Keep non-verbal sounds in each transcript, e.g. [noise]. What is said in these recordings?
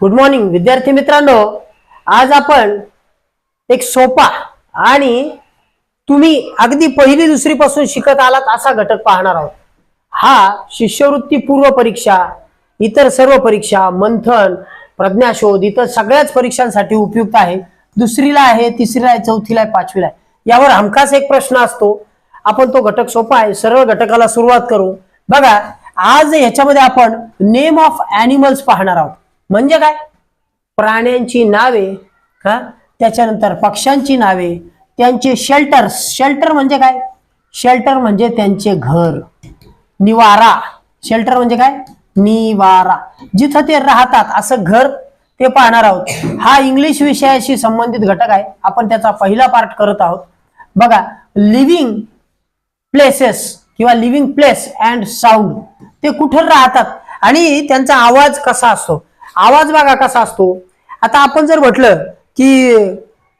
Good morning विद्यार्थी मित्रांनो. आज आपण एक सोपा आणि तुम्ही अगदी पहिली दुसरी पासून शिकत आलात असा घटक पाहणार आहोत. हा शिष्यवृत्ती पूर्व परीक्षा इतर सर्व परीक्षा मंथन प्रज्ञाशोध इतर सगळ्याच परीक्षांसाठी उपयुक्त आहे. दुसरीला आहे तिसरीला आहे चौथीला आहे पाचवीला आहे. यावर हमखास एक प्रश्न असतो. आपण तो घटक सोपा आहे सर्व घटकाला सुरुवात करू. बघा आज याच्यामध्ये आपण नेम ऑफ अॅनिमल्स पाहणार आहोत. म्हणजे काय? प्राण्यांची नावे हा त्याच्यानंतर पक्ष्यांची नावे त्यांचे शेल्टर शेल्टर म्हणजे काय? शेल्टर म्हणजे त्यांचे घर. निवारा. शेल्टर म्हणजे काय? निवारा. जिथं ते राहतात असं घर ते पाहणार आहोत. हा इंग्लिश विषयाशी संबंधित घटक आहे. आपण त्याचा पहिला पार्ट करत आहोत. बघा लिव्हिंग प्लेसेस किंवा लिव्हिंग प्लेस अँड साऊंड ते कुठे राहतात आणि त्यांचा आवाज कसा असतो? आवाज बघा कसा असतो. आता आपण जर म्हटलं की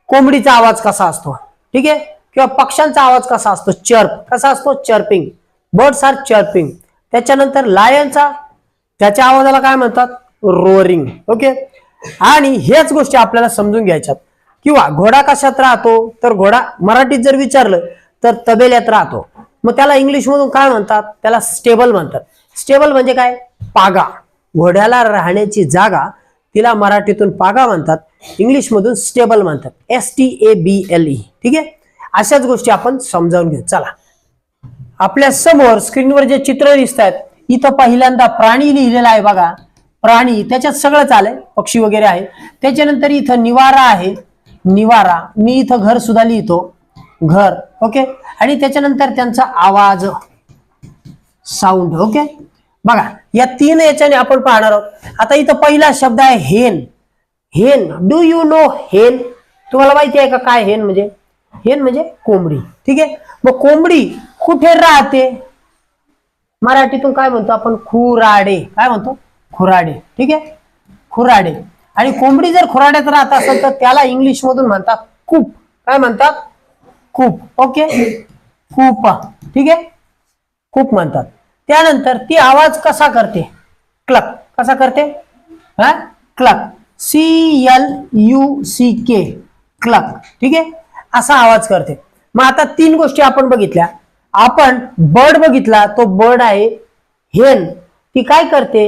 कोंबडीचा आवाज कसा असतो. ठीक आहे? किंवा पक्ष्यांचा आवाज कसा असतो. चर्प. कसा असतो? चर्पिंग. Birds are chirping. त्याच्यानंतर लायनचा त्याच्या आवाजाला काय म्हणतात? रोअरिंग. ओके? आणि हेच गोष्टी आपल्याला समजून घ्यायच्यात. किंवा घोडा कशात राहतो? तर घोडा मराठीत जर विचारलं तर तबेल्यात राहतो. मग त्याला इंग्लिशमधून काय म्हणतात? त्याला स्टेबल म्हणतात. स्टेबल म्हणजे काय? पागा. घोड्याला राहण्याची जागा तिला मराठीतून पागा म्हणतात इंग्लिश मधून स्टेबल म्हणतात S T A B L E ठीक आहे? अशाच गोष्टी आपण समजावून घेऊ. चला. आपल्यासमोर स्क्रीनवर जे चित्र दिसत आहेत इथं पहिल्यांदा प्राणी लिहिलेला आहे बघा. प्राणी त्याच्यात सगळंच आलंय पक्षी वगैरे आहे. त्याच्यानंतर इथं निवारा आहे. निवारा मी इथं घर सुद्धा लिहितो. घर ओके? आणि त्याच्यानंतर त्यांचा आवाज साऊंड ओके? बघा या तीन याच्याने आपण पाहणार आहोत. आता इथं पहिला शब्द आहे हेन. हेन. डू यू नो हेन? तुम्हाला माहिती आहे का काय हेन म्हणजे? हेन म्हणजे कोंबडी. ठीक आहे? मग कोंबडी कुठे राहते? मराठीतून काय म्हणतो आपण? खुराडे. काय म्हणतो? खुराडे. ठीक आहे? खुराडे. आणि कोंबडी जर खुराड्यात राहत असेल तर त्याला इंग्लिश मधून म्हणतात कूप. काय म्हणतात? कूप. ओके? कूप ठीक आहे? खूप म्हणतात. त्यानंतर ती आवाज कसा करते? क्लक. कसा करते? हा? Cluck. C L U C K cluck. ठीक आहे? असा आवाज करते. मग आता तीन गोष्टी आपण बघितल्या. आपण बर्ड बघितला तो बर्ड आहे हेन ती काय करते?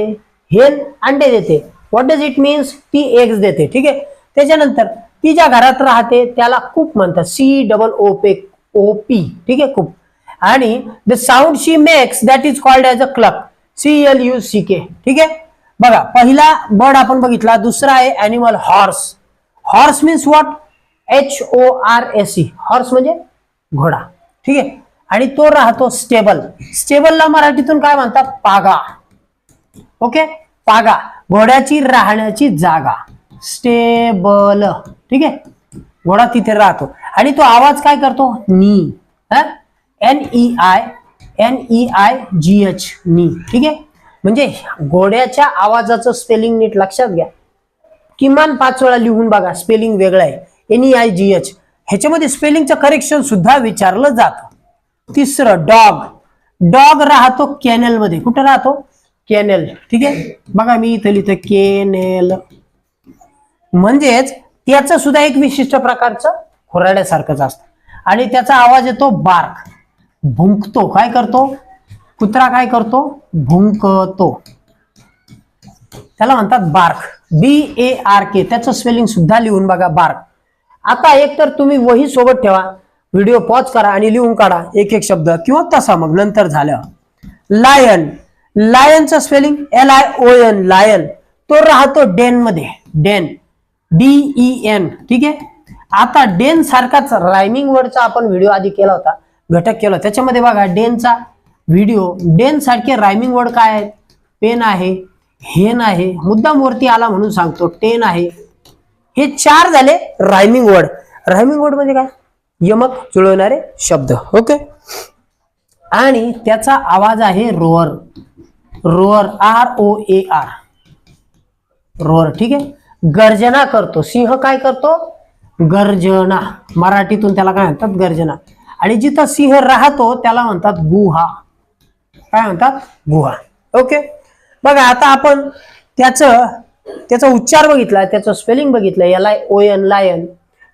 हेन अंडे देते. व्हॉट डज इट मीन्स ती एग्स देते. ठीक आहे? त्याच्यानंतर ती ज्या घरात राहते त्याला कूप म्हणतात. C double O P O P ठीक आहे? कूप. आणि the sound she makes that is called as a cluck C L U C K ठीक आहे? बघा पहिला बर्ड आपण बघितला दुसरा आहे animal horse horse means what H O R S E horse म्हणजे घोडा. ठीक आहे? आणि तो राहतो स्टेबल स्टेबलला मराठीतून काय म्हणतात? पागा. ओके? पागा. घोड्याची राहण्याची जागा. स्टेबल ठीक आहे? घोडा तिथे राहतो. आणि तो आवाज काय करतो? Neigh. N E I N E I G H neigh ठीक आहे? म्हणजे घोड्याच्या आवाजाचं स्पेलिंग नीट लक्षात घ्या. किमान पाच वेळा लिहून बघा स्पेलिंग वेगळं आहे. N E I G H ह्याच्यामध्ये स्पेलिंगचं करेक्शन सुद्धा विचारलं जातं. तिसरं डॉग डॉग राहतो कॅनेल मध्ये कुठं राहतो? कॅनेल. ठीक आहे? बघा मी इथं लिहितो केनेल. म्हणजेच त्याचं सुद्धा एक विशिष्ट प्रकारचं खुराड्यासारखंच असतं. आणि त्याचा आवाज येतो बार्क भुंकतो. काय करतो? कुत्रा काय करतो? भुंकतो. त्याला म्हणतात बार्क. बी ए आर के त्याचं स्पेलिंग सुद्धा लिहून बघा बार्क. आता एक तर तुम्ही वही सोबत ठेवा. व्हिडिओ पॉज करा आणि लिहून काढा एक एक शब्द किंवा तसा मग नंतर झालं. Lion लायनचं spelling L I O N lion तो राहतो डेन. मध्ये डेन डीई एन ठीक आहे? आता डेन सारखाच रायमिंग वर्डचा आपण व्हिडिओ आधी केला होता. घटक केला. त्याच्यामध्ये बघा डेनचा व्हिडिओ डेन सारखे रायमिंग वर्ड काय आहेत? पेन आहे हेन आहे मुद्दाम वरती आला म्हणून सांगतो टेन आहे. हे चार झाले रायमिंग वर्ड रायमिंग वर्ड म्हणजे काय? यमक जुळवणारे शब्द. ओके आणि त्याचा आवाज आहे roar roar R O A R roar ठीक आहे? गर्जना करतो. सिंह काय करतो? गर्जना. मराठीतून त्याला काय म्हणतात? गर्जना. आणि जिथं सिंह राहतो त्याला म्हणतात गुहा. काय म्हणतात? गुहा. ओके बघा आता आपण त्याचं त्याचा उच्चार बघितला त्याचं स्पेलिंग बघितलं याला ओयन ओ एन लायन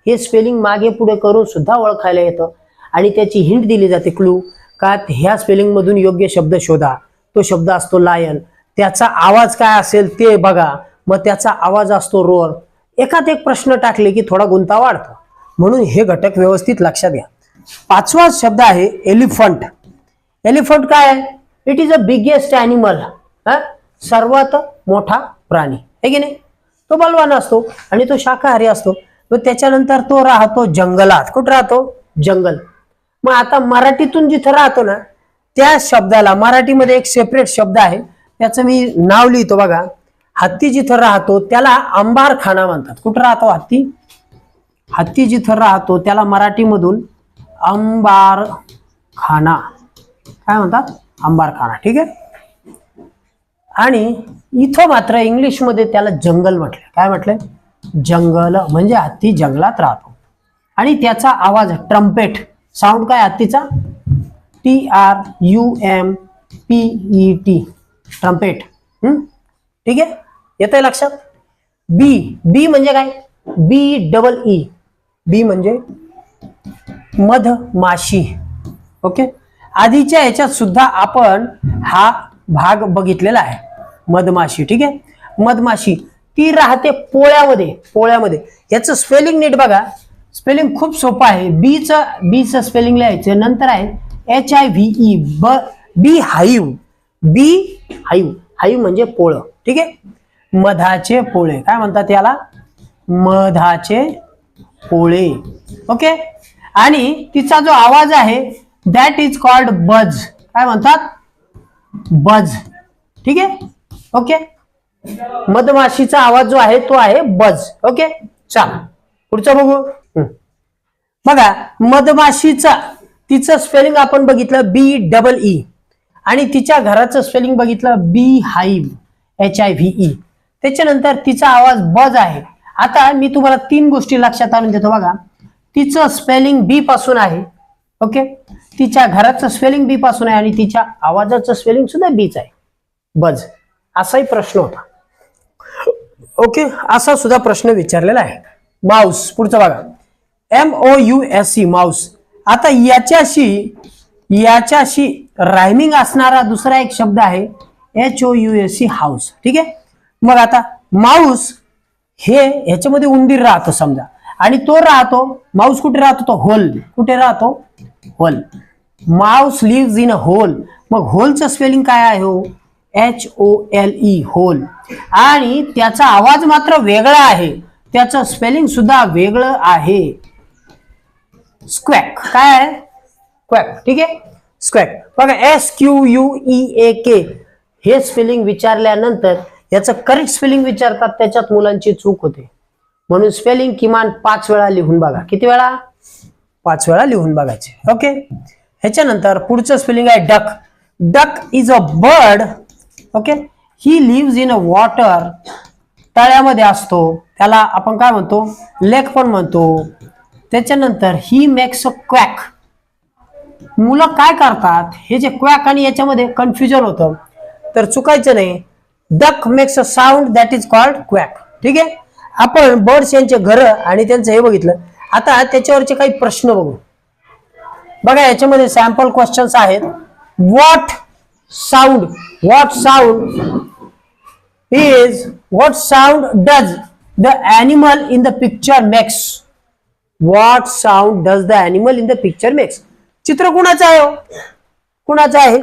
हे स्पेलिंग मागे पुढे करून सुद्धा ओळखायला येतं. आणि त्याची हिंट दिली जाते क्लू का ह्या स्पेलिंग मधून योग्य शब्द शोधा. तो शब्द असतो लायन त्याचा आवाज काय असेल ते बघा. मग त्याचा आवाज असतो रोअर एकात एक प्रश्न टाकले की थोडा गुंता वाढतो. म्हणून हे घटक व्यवस्थित लक्षात घ्या. पाचवा शब्द आहे एलिफंट. एलिफंट काय आहे? It is a biggest animal सर्वात मोठा प्राणी. आहे की नाही? तो बलवान असतो आणि तो शाकाहारी असतो. व त्याच्यानंतर तो राहतो जंगलात. कुठं राहतो? जंगल. मग आता मराठीतून जिथं राहतो ना त्या शब्दाला मराठीमध्ये एक सेपरेट शब्द आहे. त्याचं मी नाव लिहितो बघा. हत्ती जिथं राहतो त्याला आंबारखाना म्हणतात. कुठं राहतो हत्ती? हत्ती जिथं राहतो त्याला मराठीमधून अंबारखाना काय म्हणतात? अंबारखाना ठीक आहे? आणि इथं मात्र इंग्लिशमध्ये त्याला जंगल म्हटलं. काय म्हटलंय? जंगल म्हणजे हत्ती जंगलात राहतो. आणि त्याचा आवाज ट्रम्पेट. साऊंड काय हत्तीचा? T R U M P E T trumpet ठीक आहे? येतंय लक्षात? बी. बी म्हणजे काय? बी डबल ई. बी म्हणजे मधमाशी ओके? आधीच्या याच्यात सुद्धा आपण हा भाग बघितलेला आहे. मधमाशी ठीक आहे? मधमाशी ती राहते पोळ्यामध्ये पोळ्यामध्ये. याचं स्पेलिंग नीट बघा. स्पेलिंग खूप सोपं आहे. बीचं बीचं स्पेलिंग लिहायचं नंतर आहे एच आय व्ही ई ब bee hive bee hive hive म्हणजे पोळं ठीक आहे? मधाचे पोळे. काय म्हणतात याला? मधाचे पोळे. ओके? आणि तिचा जो आवाज आहे दॅट इज कॉल्ड बज काय म्हणतात? बज ठीक आहे? ओके मधमाशीचा आवाज जो आहे तो आहे बज ओके चाल. पुढचं बघू. बघा मधमाशीचा तिचं स्पेलिंग आपण बघितलं बी डबल ई आणि तिच्या घराचं स्पेलिंग बघितलं bee hive H I V E त्याच्यानंतर तिचा आवाज बज आहे. आता मी तुम्हाला तीन गोष्टी लक्षात आणून देतो बघा. तिचं स्पेलिंग बी पासून आहे. ओके तिच्या घराचं स्पेलिंग बी पासून आहे आणि तिच्या आवाजाचं स्पेलिंग सुद्धा बीच आहे. बज असाही प्रश्न होता. ओके असा सुद्धा प्रश्न विचारलेला आहे. माऊस पुढचा बघा. M O U S C mouse आता याच्याशी याच्याशी रायमिंग असणारा दुसरा एक शब्द आहे H O U S C house ठीक आहे? मग आता माऊस हे ह्याच्यामध्ये उंदीर राहतो समजा. आणि तो राहतो माऊस कुठे राहतो? तो होल. कुठे राहतो? Hole. Mouse live in a hole मग होलचं स्पेलिंग काय आहे हो? H O L E hole. आणि त्याचा आवाज मात्र वेगळा आहे. त्याचं स्पेलिंग सुद्धा वेगळं आहे. स्क्वॅक काय आहे? क्वॅक ठीक आहे? स्क्वॅक बघा S Q U E A K हे स्पेलिंग विचारल्यानंतर याचं करेक्ट स्पेलिंग विचारतात त्याच्यात मुलांची चूक होते. म्हणून स्पेलिंग किमान पाच वेळा लिहून बघा. किती वेळा? पाच वेळा लिहून बघायचे. ओके? ह्याच्यानंतर पुढचं स्पेलिंग आहे duck duck is a bird okay? He lives in a water तळ्यामध्ये असतो. त्याला आपण काय म्हणतो? लेक पण म्हणतो. त्याच्यानंतर ही मेक्स अ क्वॅक मुलं काय करतात? हे जे क्वॅक आणि याच्यामध्ये कन्फ्युजन होतं. तर चुकायचं नाही. Duck makes a sound that is called quack ठीक आहे? आपण बर्ड्स यांचे घर आणि त्यांचं हे बघितलं. आता त्याच्यावरचे काही प्रश्न बघू. बघा याच्यामध्ये सॅम्पल क्वेश्चन्स आहेत. What sound what sound is what sound does the animal in the picture makes what sound does the animal in the picture makes चित्र कुणाचं आहे हो? कुणाचं आहे?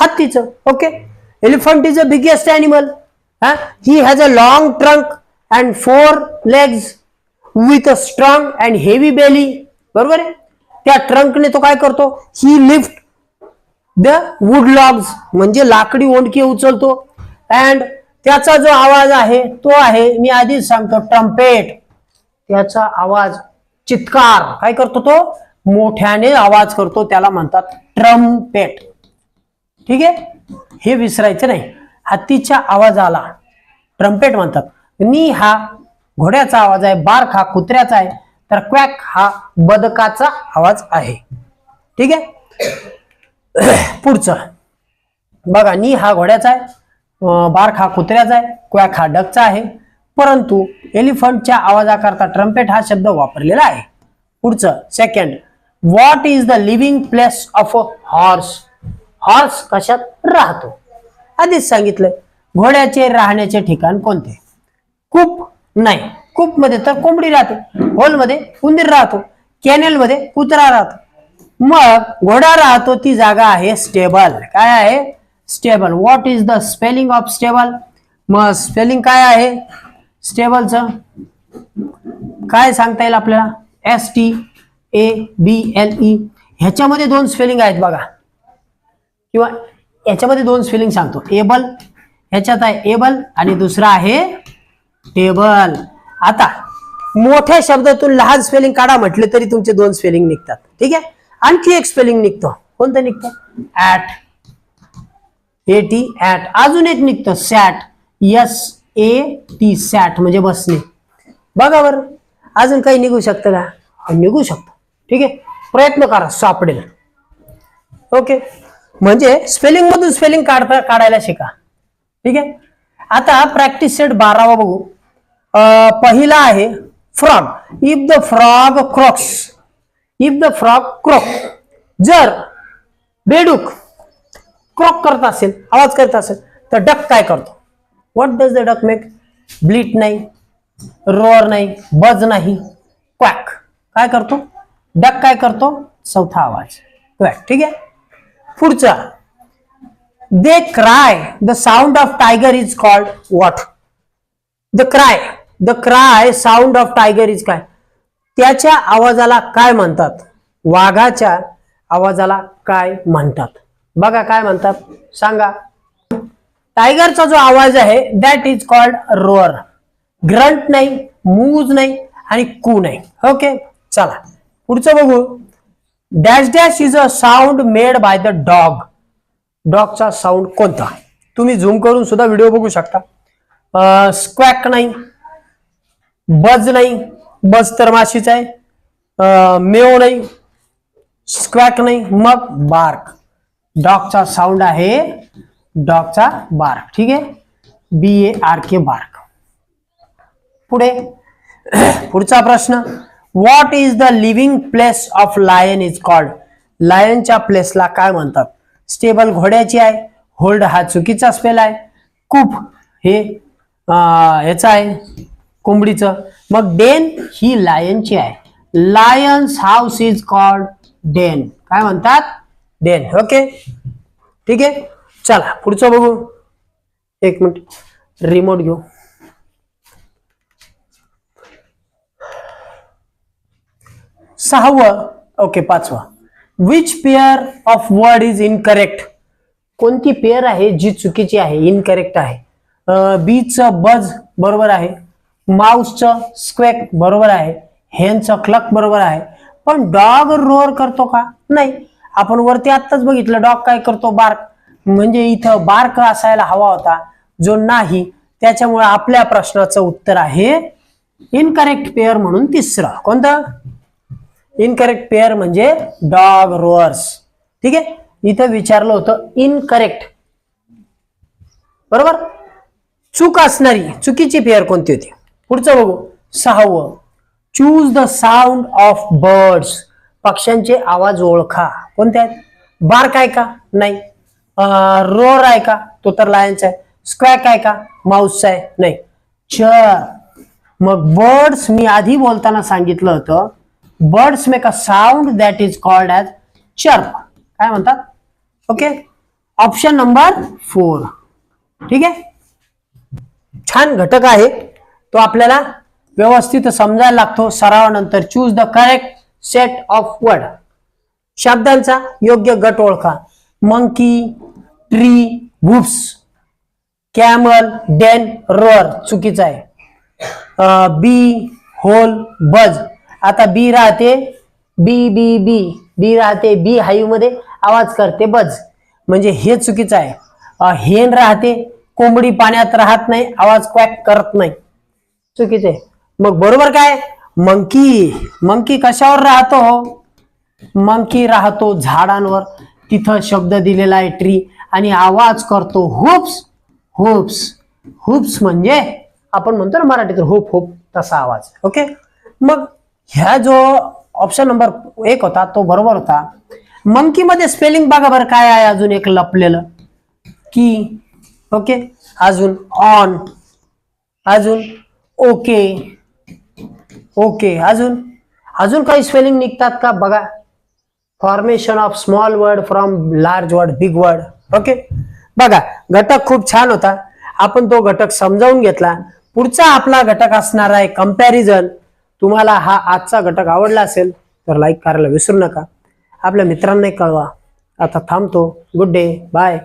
हत्तीचं okay elephant is a biggest animal he? Has a long trunk and four legs with a strong and heavy belly बरोबर आहे? त्या ट्रंकने तो काय करतो? He lift the wood logs म्हणजे लाकडी ओंडके उचलतो. अँड त्याचा जो आवाज आहे तो आहे मी आधीच सांगतो ट्रम्पेट त्याचा आवाज चित्कार. काय करतो तो? मोठ्याने आवाज करतो त्याला म्हणतात ट्रम्पेट ठीक आहे? हे विसरायचं नाही. हत्तीच्या आवाजाला ट्रम्पेट म्हणतात. नी हा घोड्याचा आवाज आहे बार्क हा कुत्र्याचा आहे. तर क्वॅक हा बदकाचा आवाज आहे. ठीक आहे? [clears throat] पुढचं. बघा नी हा घोड्याचा आहे बार्क हा कुत्र्याचा आहे क्वॅक हा डकचा आहे. परंतु एलिफंटच्या आवाजाकरता ट्रम्पेट हा शब्द वापरलेला आहे. पुढचं second what is the living place of a horse horse कशात राहतो? आधीच सांगितलं घोड्याचे राहण्याचे ठिकाण कोणते? कूप नाही. कूपमध्ये तर कोंबडी राहते. होलमध्ये उंदीर राहतो. कॅनेल मध्ये कुत्रा राहतो. मग घोडा राहतो ती जागा आहे स्टेबल. काय आहे? Stable. What is the spelling of stable मग स्पेलिंग काय आहे? स्टेबलचं? काय सांगता येईल आपल्याला? S T A B L E ह्याच्यामध्ये दोन स्पेलिंग आहेत बघा. किंवा याच्यामध्ये दोन स्पेलिंग सांगतो. एबल ह्याच्यात आहे एबल आणि दुसरा आहे टेबल. आता मोठ्या शब्दातून लहान स्पेलिंग काढा म्हटले तरी तुमचे दोन स्पेलिंग निघतात. ठीक आहे? आणखी एक स्पेलिंग निघतो. कोणतं निघतं? ऍट ए टी ऍट अजून एक निघतं. सॅट एस ए टी सॅट म्हणजे बसणे बघा बरं. अजून काही निघू शकतं का? निघू शकतं. ठीक आहे? प्रयत्न करा सापडेल. ओके? म्हणजे स्पेलिंग मधून स्पेलिंग काढता काढायला शिका. ठीक आहे? आता प्रॅक्टिस सेट बारावा बघू. पहिला आहे frog. If the frog croaks if the frog croak जर बेडूक क्रॉक करत आवाज़ करत असेल डक काय करतो? What does the duck make bleat नाही रोअर नाही बज नाही क्वॅक काय करतो? डक काय करतो? चौथा आवाज़. क्वॅक ठीक आहे? पुढचा. The cry the sound of tiger is called what the cry the cry sound of tiger is काय? त्याच्या आवाजाला काय म्हणतात? वाघाच्या आवाजाला काय म्हणतात? बघा काय म्हणतात? सांगा. टायगरचा जो आवाज आहे that is called roar grunt नाही मूज नाही आणि कू नाही. ओके चला. पुढचं बघू. Dash dash is a sound made by the dog डॉगचा sound कोणता? तुम्ही झूम करून सुद्धा व्हिडिओ बघू शकता. स्क्वॅक नाही. बज नाही बज तर माशीच आहे. मेव नाही स्क्वॅक नाही मग बार्क डॉगचा साऊंड आहे डॉगचा बार्क ठीक आहे? बी ए आर के बार्क पुढे पुढचा प्रश्न. What is the living place of lion is called लायनच्या प्लेसला काय म्हणतात? स्टेबल घोड्याची आहे. होल्ड हा चुकीचा स्पेल आहे. कूप हे याचा आहे. कोंबडीचं. मग डेन ही लायनची आहे. Lion's house is called den. काय म्हणतात? डेन. ओके? ठीक आहे? चला पुढचं बघू. एक मिनिट. रिमोट घेऊ. सहावं ओके पाचवा. Which pair of word is incorrect कोणती पेअर आहे जी चुकीची आहे? इनकरेक्ट आहे. बीच बज बरोबर आहे. माऊसचं स्क्वेक बरोबर आहे हेनचं क्लक बरोबर आहे पण डॉग रोअर करतो का? नाही. आपण वरती आत्ताच बघितलं डॉग काय करतो? बार्क. म्हणजे इथं बार्क असायला हवा होता जो नाही. त्याच्यामुळे आपल्या प्रश्नाचं उत्तर आहे इनकरेक्ट पेअर म्हणून तिसरं. कोणतं? इनकरेक्ट पेअर म्हणजे डॉग रोअर्स. ठीक आहे? इथं विचारलं होतं इनकरेक्ट बरोबर? चूक असणारी चुकीची पेअर कोणती होती? पुढचं बघू. सहावं. Choose the sound of birds पक्ष्यांचे आवाज ओळखा. कोणते आहेत? बार्क आहे का? नाही. रोअर आहे का? तो तर लायन्स आहे. स्क्वॅक आहे का? माऊसचा आहे. नाही. चर मग बर्ड्स मी आधी बोलताना सांगितलं होतं. Birds make a sound that is called as chirp. काय म्हणतात? ओके? Option number four. ठीक आहे? छान घटक आहे. तो आपल्याला व्यवस्थित समजायला लागतो. सरावानंतर choose the correct set of word शब्दांचा योग्य गट ओळखा. Monkey tree whoops camel den roar चुकीचं आहे. बी होल बज आता बी राहते बी बी बी बी राहते बी हाईवमध्ये आवाज करते बज म्हणजे हे चुकीचं आहे. हेन राहते कोंबडी पाण्यात राहत नाही आवाज क्वॅक करत नाही. चुकीचे. मग बरोबर काय? मंकी. मंकी कशावर राहतो? मंकी राहतो झाडांवर. तिथं शब्द दिलेला आहे ट्री आणि आवाज करतो हुप्स. हुप्स. हुप्स म्हणजे आपण म्हणतो ना मराठीत होप होप तसा आवाज. ओके? मग ह्या जो ऑप्शन नंबर एक होता तो बरोबर होता. मंकी मध्ये स्पेलिंग बघा बरं काय आहे अजून एक लपलेलं. की. ओके? अजून ऑन अजून ओके. ओके. अजून? अजून काही स्पेलिंग निघतात का? बघा. Formation of small word from large word big word okay बघा घटक खूप छान होता. आपण तो घटक समजावून घेतला. पुढचा आपला घटक असणार आहे कंपॅरिझन तुम्हाला हा आजचा घटक आवडला असेल तर लाईक करायला विसरू नका. आपल्या मित्रांनाही कळवा. आता थांबतो. Good day bye